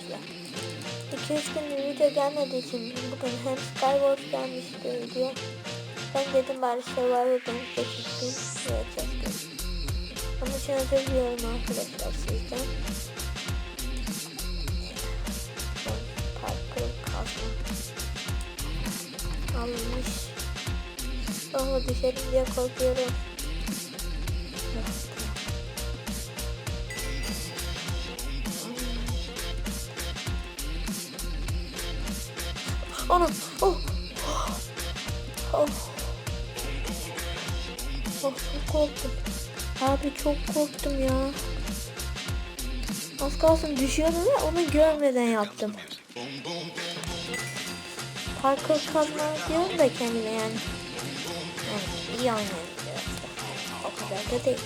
arkadaşlar? 2-3 gündür video gelmediği için bugün hem Skywars gelmişti video. Ben dedim bari Survivor'dan çekeyim ve çektim. Onun için özür diliyorum arkadaşlar sizden. Parkur kazma. Alınmış. Ama düşerim diye korkuyorum. Anam. Oh. Oh. Oh çok korktum. Abi çok korktum ya. Az kalsın düşüyordum ve onu görmeden yaptım. Parkur kazma diyorum da kendime yani. Yani iyi diyor. O kadar da değil.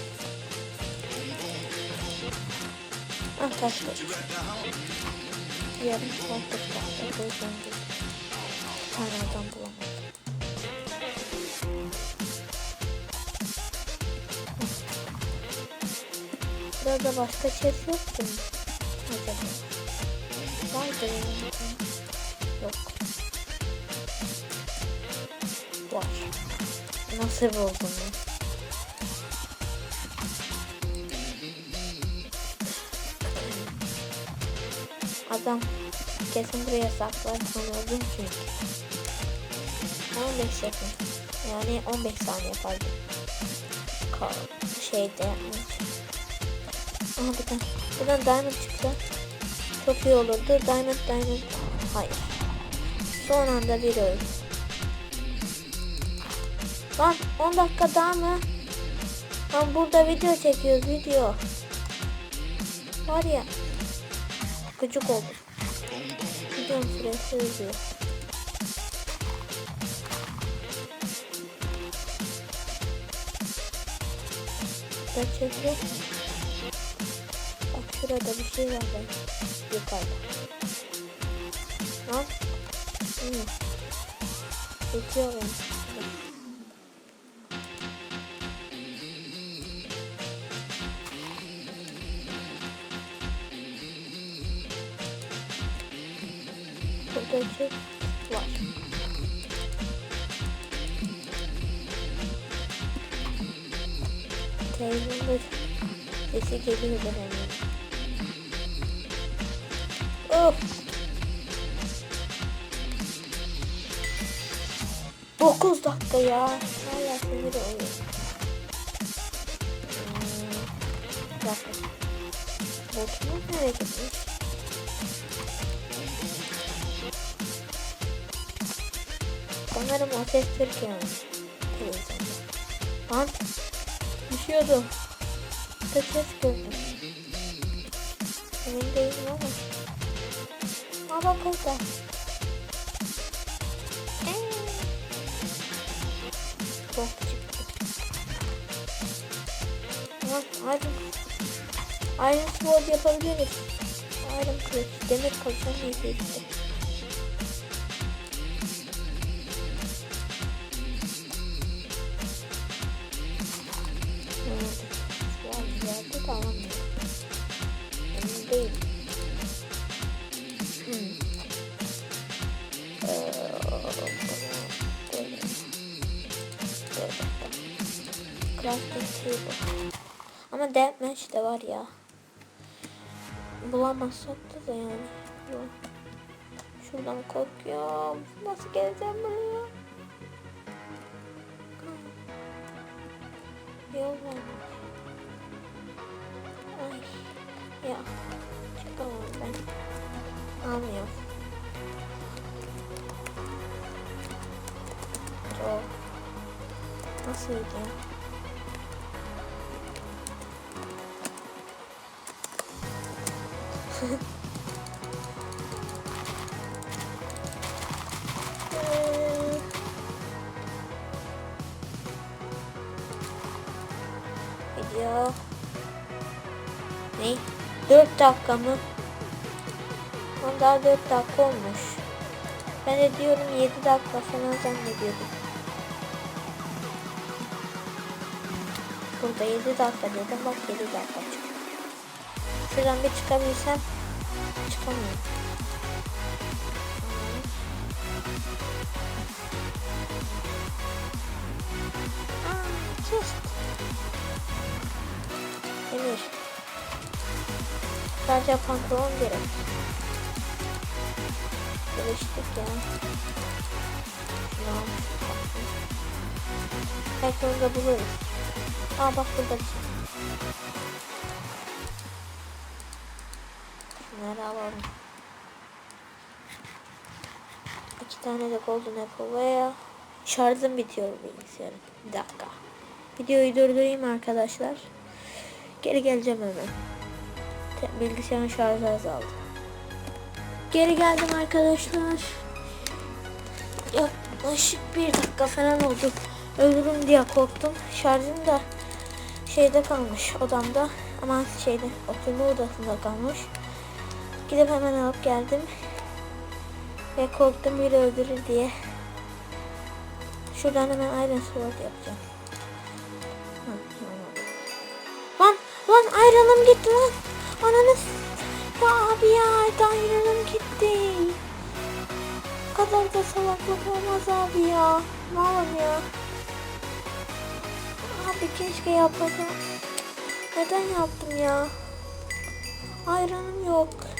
Ah taşlı. Yarım saattir taşlı. Bu yüzden adam bulamadım. Burada başka chest yok mu? Acaba? Vardır. Yok. Var. Nasıl buldun ya? Adam kesin buraya saklar sanıyordum çünkü. 15 yakın. Yani 15 saniye pardon. Kal şeyde yapmış. Aha tane. Buradan diamond çıktı. Çok iyi olurdu. Diamond diamond. Hayır. Son anda bir öldü. Lan 10 dakika daha mı? Lan burada video çekiyoruz video. Var ya. Gıcık oldu. Videonun süresi uzuyor. Kaçırdı. Bak şurada bir şey var bak. Yukarıda. Lan. Hı. Yani. Burada çek var. Televizyonda sesi geliyor hemen. Of. Dokuz dakika ya. Hala sinir oluyor. Hmm. Botumuz nereye gitmiş? Sanırım Türkiye'nin televizyonda. Lan Bir ses gördüm. Emin değilim ama. Orada. Eee. Bok çıktı. Tamam hadi. Iron Sword yapabiliriz. Iron Kılıç. Demir kılıçtan iyi işte. Crafting table. Ama deathmatch de var ya. Bulamazsak da, da yani. Yok. Şuradan korkuyorum. Nasıl geleceğim buraya? Yol var. Ay. Ya. Çıkamam ben. Almıyorum. Çok. Nasıl ya? Video. Ne? 4 dakika mı? Lan Daha 4 dakika olmuş. Ben de diyorum 7 dakika falan zannediyordum. Burada 7 dakika dedim bak 7 dakika çıktı. Şuradan bir çıkabilsem Çıkamıyorum. Aa, chest. Emir. Sadece pantolon gerek. Geliştik ya. Al. Belki onu da buluruz. Aa bak burada bir şey. Şunları alalım. İki tane de golden apple veya şarjım bitiyor bilgisayarım. Bir dakika. Videoyu durdurayım arkadaşlar. Geri geleceğim hemen. Bilgisayarın şarjı azaldı. Geri geldim arkadaşlar. Yaklaşık bir dakika falan oldu. Ölürüm diye korktum. Şarjım da şeyde kalmış odamda. Ama şeyde oturma odasında kalmış. Gidip hemen alıp geldim. Ve korktum biri öldürür diye. Şuradan hemen Iron Sword yapacağım. Lan lan Iron'ım gitti lan. Ananı ya abi ya Iron'ım gitti. Bu kadar da salaklık olmaz abi ya. Ne olur ya. Abi keşke yapmasam. Neden yaptım ya? Ayranım yok.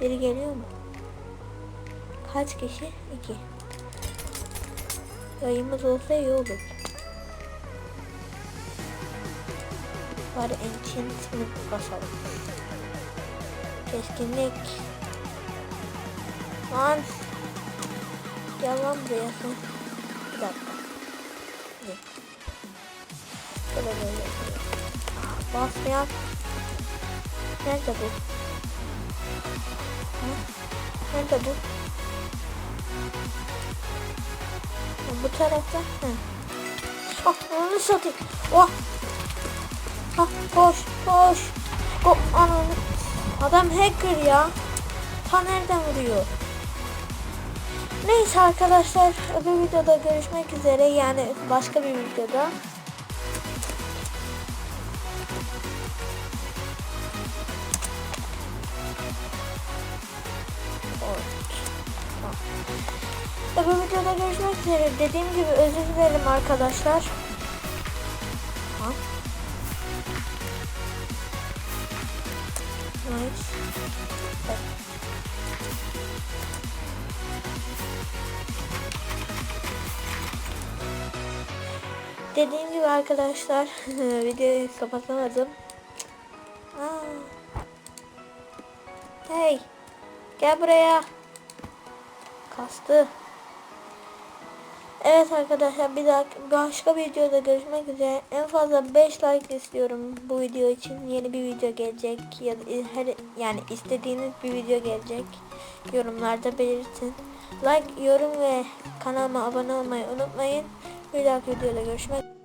Biri geliyor mu? Kaç kişi? İki. Yayımız olsa iyi olur. Bari enchantment basalım. Keskinlik. Lan. Gel lan buraya sen. Bir dakika. Ne? Böyle böyle. Basmayan. Nerede bu? Nerede bu? Bu tarafta. Ha. Ah, onu satayım. Oh. Ha, koş, koş. Ko ananı. Adam hacker ya. Ta nereden vuruyor? Neyse arkadaşlar öbür videoda görüşmek üzere yani başka bir videoda. Görüşmek üzere. Dediğim gibi özür dilerim arkadaşlar. Ha? Nice. Dediğim gibi arkadaşlar videoyu kapatamadım. Hey. Gel buraya. Kastı. Evet arkadaşlar bir daha başka bir videoda görüşmek üzere. En fazla 5 like istiyorum bu video için. Yeni bir video gelecek ya her yani istediğiniz bir video gelecek. Yorumlarda belirtin. Like, yorum ve kanalıma abone olmayı unutmayın. Bir dahaki videoda görüşmek